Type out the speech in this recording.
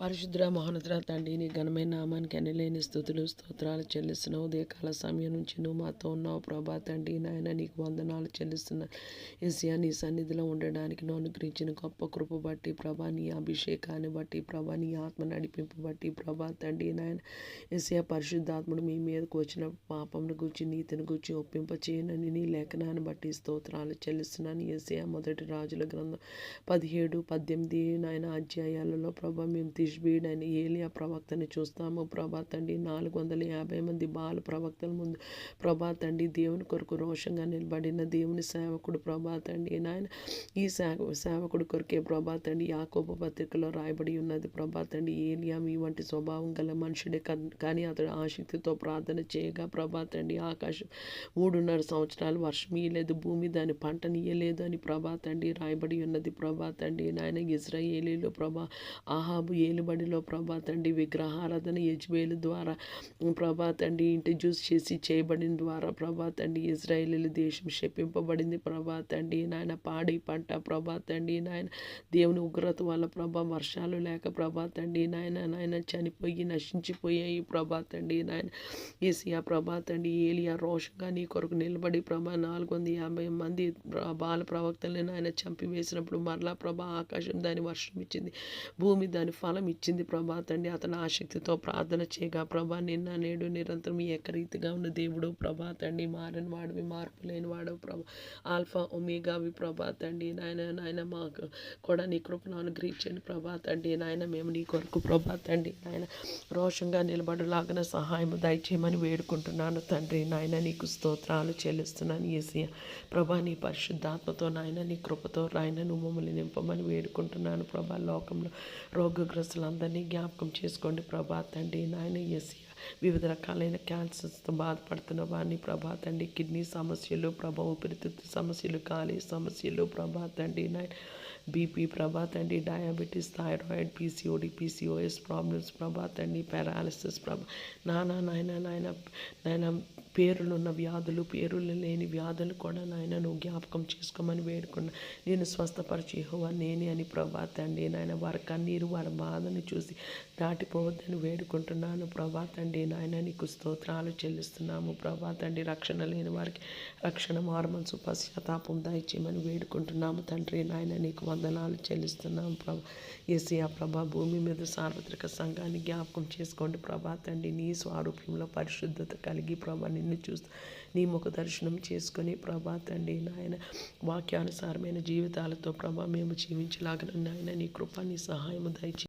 పరిశుద్ర మహోన్నతుల తండ్రి నీ ఘనమైన నామానికి అనలేని స్థుతులు స్తోత్రాలు చెల్లిస్తున్నావు. ఉదయకాల సమయం నుంచి నువ్వు మాతో ఉన్నావు ప్రభా తండ్రి. నాయన నీకు వందనాలు చెల్లిస్తున్నా ఎసియా నీ సన్నిధిలో ఉండడానికి నువ్వు అనుగ్రహించిన గొప్ప కృప బట్టి ప్రభా నీ అభిషేకాన్ని బట్టి ప్రభా నీ ఆత్మ నడిపింపు బట్టి ప్రభా తండ్రి. నాయన ఎసియా పరిశుద్ధాత్ముడు మీ మీదకు వచ్చిన పాపంను గురించి నీతిని గురించి ఒప్పింప చేయనని నీ లేఖనాన్ని బట్టి స్తోత్రాలు చెల్లిస్తున్నాను. ఎసియా మొదటి రాజుల గ్రంథం పదిహేడు పద్దెనిమిది నాయన అధ్యాయాలలో ప్రభా మేము తిష్బీడ్ అని ఏలియా ప్రవక్తని చూస్తాము. ప్రభా తండ్రి నాలుగు వందల యాభై మంది బాల ప్రవక్తల ముందు ప్రభా తండ్రి దేవుని కొరకు రోషంగా నిలబడిన దేవుని సేవకుడు ప్రభా తండ్రి నాయన ఈ సేవ సేవకుడు కొరకే ప్రభా తండ్రి యాకోబ పత్రికలో రాయబడి ఉన్నది. ప్రభా తండ్రి ఏలియా మీ వంటి స్వభావం గల మనుషుడే కానీ అతడు ఆసక్తితో ప్రార్థన చేయగా ప్రభా తండ్రి ఆకాశం మూడున్నర సంవత్సరాలు వర్షం ఇయ్యలేదు భూమి దాని పంటనియ్యలేదు అని ప్రభా తండ్రి రాయబడి ఉన్నది. ప్రభా తండ్రి నాయన ఇజ్రాయేలీలో ప్రభా ఆహాబు నిలబడిలో ప్రభా తండ్రి విగ్రహారాధన యజ్బేలు ద్వారా ప్రభా తండ్రి ఇంట్రడ్యూస్ చేసి చేయబడిన ద్వారా ప్రభా తండ్రి ఇజ్రాయేలీల దేశం శపింపబడింది. ప్రభా తండ్రి నాయన పాడి పంట ప్రభా తండ్రి నాయన దేవుని ఉగ్రత వల్ల ప్రభా వర్షాలు లేక ప్రభా తండ్రి నాయన నాయన చనిపోయి నశించిపోయాయి. ప్రభా తండ్రి నాయన ఏసియా ప్రభా తండ్రి ఏలియా రోషంగా నీ కొరకు నిలబడి ప్రభా నాలుగు వందల యాభై మంది బాల ప్రవక్తలను ఆయన చంపివేసినప్పుడు మరలా ప్రభా ఆకాశం దాని వర్షం ఇచ్చింది. భూమి దాని ఫలం ఇచ్చింది ప్రభా తండ్రి అతను ఆసక్తితో ప్రార్థన చేయగా ప్రభా నిన్న నేడు నిరంతరం ఏకరీతిగా ఉన్న దేవుడు ప్రభా తండ్రి మారని వాడివి మార్పు లేని వాడు ప్రభా. ఆల్ఫా ఒమేగావి ప్రభా తండ్రి నాయన నాయన మాకు కూడా నీ కృపను అనుగ్రహించండి ప్రభా తండ్రి నాయన మేము నీ కొరకు ప్రభా తండ్రి నాయన రోషంగా నిలబడలాగిన సహాయం దయచేయమని వేడుకుంటున్నాను తండ్రి. నాయన నీకు స్తోత్రాలు చెల్లిస్తున్నాను ఏసియా ప్రభా నీ పరిశుద్ధాత్మతో నాయన నీ కృపతో రాయన నువ్వు మమ్మల్ని నింపమని వేడుకుంటున్నాను ప్రభా. లోకంలో రోగగ్రస్తులందరినీ జ్ఞాపకం చేసుకోండి ప్రభా తండ్రి నాయన ఎస్సీ వివిధ రకాలైన క్యాన్సర్స్తో బాధపడుతున్న వారిని ప్రభా తండ్రి కిడ్నీ సమస్యలు ప్రభా ఊపిరితిత్తు సమస్యలు కాలి సమస్యలు ప్రభా తండ్రి నాయన బీపీ ప్రభా తండ్రి diabetes thyroid PCOD PCOS problems ప్రభా తండ్రి పారాలిసిస్ ప్రభా. నానా నాయన నాయన నాయన పేరులున్న వ్యాధులు పేరులు లేని వ్యాధులు కూడా నాయన నువ్వు జ్ఞాపకం చేసుకోమని వేడుకున్నా. నేను స్వస్థపరిచి హోవా నేనే అని ప్రభా తండ్రి నాయన వారి కన్నీరు వారి బాధను చూసి దాటిపోవద్దని వేడుకుంటున్నాను. ప్రభా తండ్రి నాయన నీకు స్తోత్రాలు చెల్లిస్తున్నాము. ప్రభా తండ్రి రక్షణ లేని వారికి రక్షణ మార్మన్సు పశ్చాత్తాపం దయచేయమని వేడుకుంటున్నాము. తండ్రి నాయన నీకు వందనాలు చెల్లిస్తున్నాము ప్రభా. ఏసీఆ ప్రభా భూమి మీద సార్వత్రిక సంఘాన్ని జ్ఞాపకం చేసుకోండి. ప్రభా తండ్రి నీ స్వారూప్యంలో పరిశుద్ధత కలిగి ప్రభాని నిన్ను చూస్తూ. నీ ముఖ దర్శనం చేసుకొని ప్రభా తండ్రి నాయన వాక్యానుసారమైన జీవితాలతో ప్రభా మేము జీవించలాగన నాయన నీ కృప నీ సహాయము దయచి